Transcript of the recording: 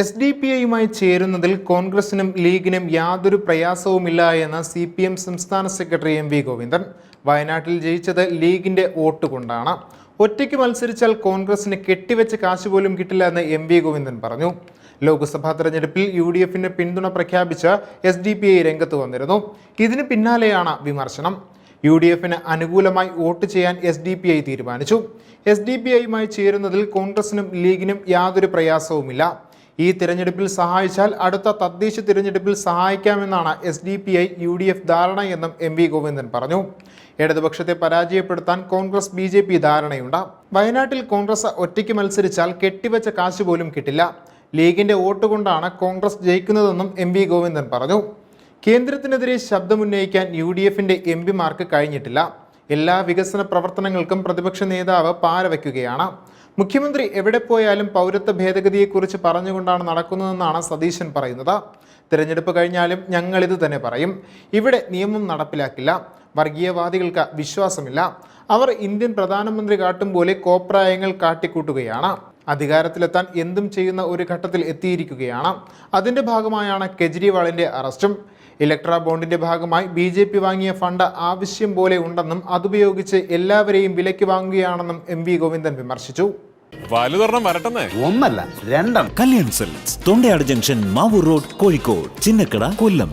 S D P ഐയുമായി ചേരുന്നതിൽ കോൺഗ്രസിനും ലീഗിനും യാതൊരു പ്രയാസവുമില്ല എന്ന് സി പി എം സംസ്ഥാന സെക്രട്ടറി എം വി ഗോവിന്ദൻ. വയനാട്ടിൽ ജയിച്ചത് ലീഗിന്റെ വോട്ട് കൊണ്ടാണ്. ഒറ്റയ്ക്ക് മത്സരിച്ചാൽ കോൺഗ്രസിന് കെട്ടിവെച്ച കാശ് പോലും കിട്ടില്ല എന്ന് എം വി ഗോവിന്ദൻ പറഞ്ഞു. ലോക്സഭാ തെരഞ്ഞെടുപ്പിൽ യു ഡി എഫിന് പിന്തുണ പ്രഖ്യാപിച്ച് എസ് ഡി പി ഐ രംഗത്ത് വന്നിരുന്നു. ഇതിന് പിന്നാലെയാണ് വിമർശനം. യു ഡി എഫിന് അനുകൂലമായി വോട്ട് ചെയ്യാൻ എസ് ഡി പി ഐ തീരുമാനിച്ചു. എസ് ഡി പി ഐയുമായി ചേരുന്നതിൽ കോൺഗ്രസിനും ലീഗിനും യാതൊരു പ്രയാസവുമില്ല. ഈ തിരഞ്ഞെടുപ്പിൽ സഹായിച്ചാൽ അടുത്ത തദ്ദേശ തിരഞ്ഞെടുപ്പിൽ സഹായിക്കാമെന്നാണ് S D P I U D F ധാരണയെന്നും M V Govindan പറഞ്ഞു. ഇടതുപക്ഷത്തെ പരാജയപ്പെടുത്താൻ കോൺഗ്രസ് ബി ജെ പി ധാരണയുണ്ട്. വയനാട്ടിൽ കോൺഗ്രസ് ഒറ്റയ്ക്ക് മത്സരിച്ചാൽ കെട്ടിവെച്ച കാശ് പോലും കിട്ടില്ല. ലീഗിന്റെ വോട്ട് കൊണ്ടാണ് കോൺഗ്രസ് ജയിക്കുന്നതെന്നും എം വി ഗോവിന്ദൻ പറഞ്ഞു. കേന്ദ്രത്തിനെതിരെ ശബ്ദമുന്നയിക്കാൻ യു ഡി എഫിന്റെ എം പിമാർക്ക് കഴിഞ്ഞിട്ടില്ല. എല്ലാ വികസന പ്രവർത്തനങ്ങൾക്കും പ്രതിപക്ഷ നേതാവ് പാരവയ്ക്കുകയാണ് മുഖ്യമന്ത്രി എവിടെ പോയാലും പൗരത്വ ഭേദഗതിയെക്കുറിച്ച് പറഞ്ഞുകൊണ്ടാണ് നടക്കുന്നതെന്നാണ് സതീശൻ പറയുന്നത്. തിരഞ്ഞെടുപ്പ് കഴിഞ്ഞാലും ഞങ്ങളിത് തന്നെ പറയും. ഇവിടെ നിയമം നടപ്പിലാക്കില്ല. വർഗീയവാദികൾക്ക് വിശ്വാസമില്ല. അവർ ഇന്ത്യൻ പ്രധാനമന്ത്രി കാട്ടും പോലെ കോപ്രായങ്ങൾ കാട്ടിക്കൂട്ടുകയാണ്. അധികാരത്തിലെത്താൻ എന്തും ചെയ്യുന്ന ഒരു ഘട്ടത്തിൽ എത്തിയിരിക്കുകയാണ്. അതിന്റെ ഭാഗമായാണ് കെജ്രിവാളിന്റെ അറസ്റ്റും. ഇലക്ട്ര ബോണ്ടിന്റെ ഭാഗമായി ബി ജെ പി വാങ്ങിയ ഫണ്ട് ആവശ്യം പോലെ ഉണ്ടെന്നും അതുപയോഗിച്ച് എല്ലാവരെയും വിലയ്ക്ക് വാങ്ങുകയാണെന്നും എം വി ഗോവിന്ദൻ വിമർശിച്ചു. ഒന്നല്ല രണ്ടെണ്ണം. കല്യാൺ സെൽസ് തൊണ്ടയാട് ജംഗ്ഷൻ മാവൂർ റോഡ് കോഴിക്കോട് ചിന്നക്കട കൊല്ലം.